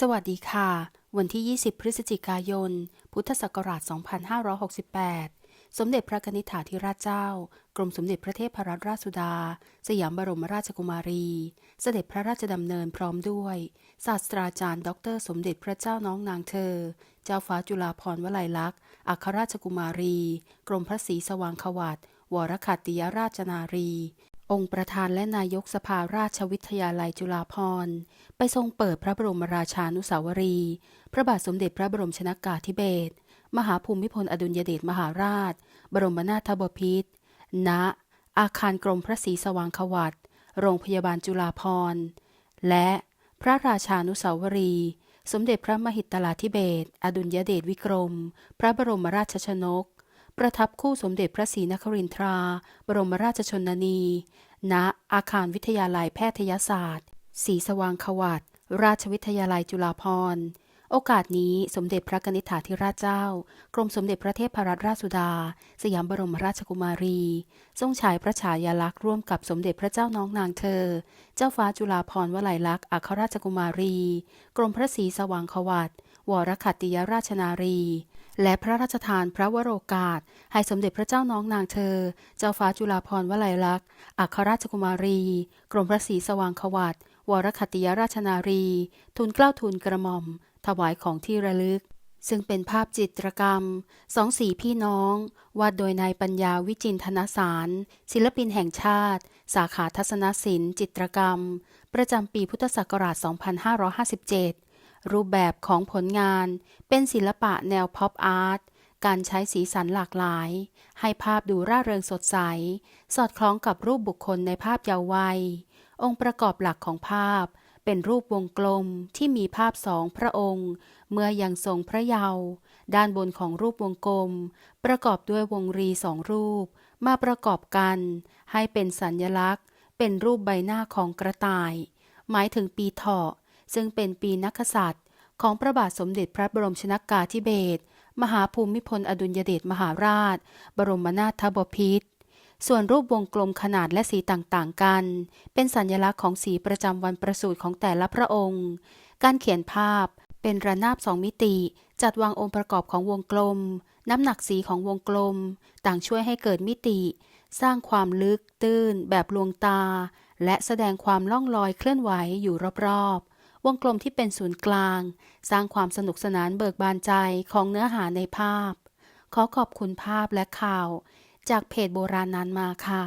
สวัสดีค่ะ วันที่ 20 พฤศจิกายน พุทธศักราช 2568 สมเด็จพระกนิษฐาธิราชเจ้า กรมสมเด็จพระเทพรัตนราชสุดา สยามบรมราชกุมารี เสด็จพระราชดำเนินพร้อมด้วย ศาสตราจารย์ดอกเตอรสมเด็จพระเจ้าน้องนางเธอ เจ้าฟ้าจุฬาภรณ์วลัยลักษณ์ อัครราชกุมารี กรมพระศรีสว่างขวัตวรคัตติยราชนารี องค์ประธานและนายกสภาราชวิทยาลัยจุฬาภรณ์ไปทรงเปิดพระบรมราชานุสาวรีย์พระบาทสมเด็จพระบรมชนากาธิเบศรมหาภูมิพลอดุลยเดชมหาราช บรมนาถบพิตรณอาคารกรมพระศรีสว่างขวัตโรงพยาบาลจุฬาภรณ์ และพระราชานุสาวรีย์สมเด็จพระมหิตลาธิเบศรอดุลยเดชวิกรม พระบรมราชชนก ประทับคู่สมเด็จพระศรีนครินทรา บรมราชชนนี ณ อาคารวิทยาลัยแพทยศาสตร์ศรีสว่างขวัตราชวิทยาลัยจุฬาภรณ์โอกาสนี้สมเด็จพระกนิษฐาธิราชเจ้า กรมสมเด็จพระเทพรัตนราชสุดา สยามบรมราชกุมารี ทรงฉายพระฉายาลักษณ์ร่วมกับสมเด็จพระเจ้าน้องนางเธอ เจ้าฟ้าจุฬาภรณ์วลัยลักษณ์อัครราชกุมารี กรมพระศรีสว่างขวัตวรคัตติยราชนารี และพระราชทานพระวโรกาส ให้สมเด็จพระเจ้าน้องนางเธอ เจ้าฟ้าจุฬาภรณ์วลัยลักษณ์ อัครราชกุมารี กรมพระศรีสว่างขวัตวรคติยราชนารี ทูลเกล้าทูลกระหม่อม ถวายของที่ระลึก ซึ่งเป็นภาพจิตรกรรม สองสีพี่น้อง วาดโดยนายปัญญาวิจินทนสาร ศิลปินแห่งชาติ สาขาทัศนศิลป์จิตรกรรม ประจำปีพุทธศักราช 2557 รูปแบบของผลงานเป็นศิลปะแนวพ็อปอาร์ต การใช้สีสันหลากหลาย ให้ภาพดูร่าเริงสดใส สอดคล้องกับรูปบุคคลในภาพเยาว์วัย องค์ประกอบหลักของภาพ เป็นรูปวงกลมที่มีภาพสองพระองค์ เมื่อยังทรงพระเยาว์ ด้านบนของรูปวงกลม ประกอบด้วยวงรีสองรูป มาประกอบกัน ให้เป็นสัญลักษณ์ เป็นรูปใบหน้าของกระต่าย หมายถึงปีเถาะ ซึ่งเป็นปีนักษัตริย์ ของพระบาทสมเด็จพระบรมชนากาธิเบศรมหาภูมิพลอดุลยเดชมหาราช บรมนาถบพิตรส่วนรูปวงกลมขนาดและสีต่างๆกัน เป็นสัญลักษณ์ของสีประจำวันประสูติของแต่ละพระองค์ การเขียนภาพเป็นระนาบสองมิติ จัดวางองค์ประกอบของวงกลม น้ำหนักสีของวงกลม ต่างช่วยให้เกิดมิติ สร้างความลึกตื้น แบบลวงตา และแสดงความล่องลอยเคลื่อนไหวอยู่รอบๆ วงกลมที่เป็นศูนย์กลาง สร้างความสนุกสนานเบิกบานใจของเนื้อหาในภาพ ขอขอบคุณภาพและข่าว จากเพจโบราณนานมาค่ะ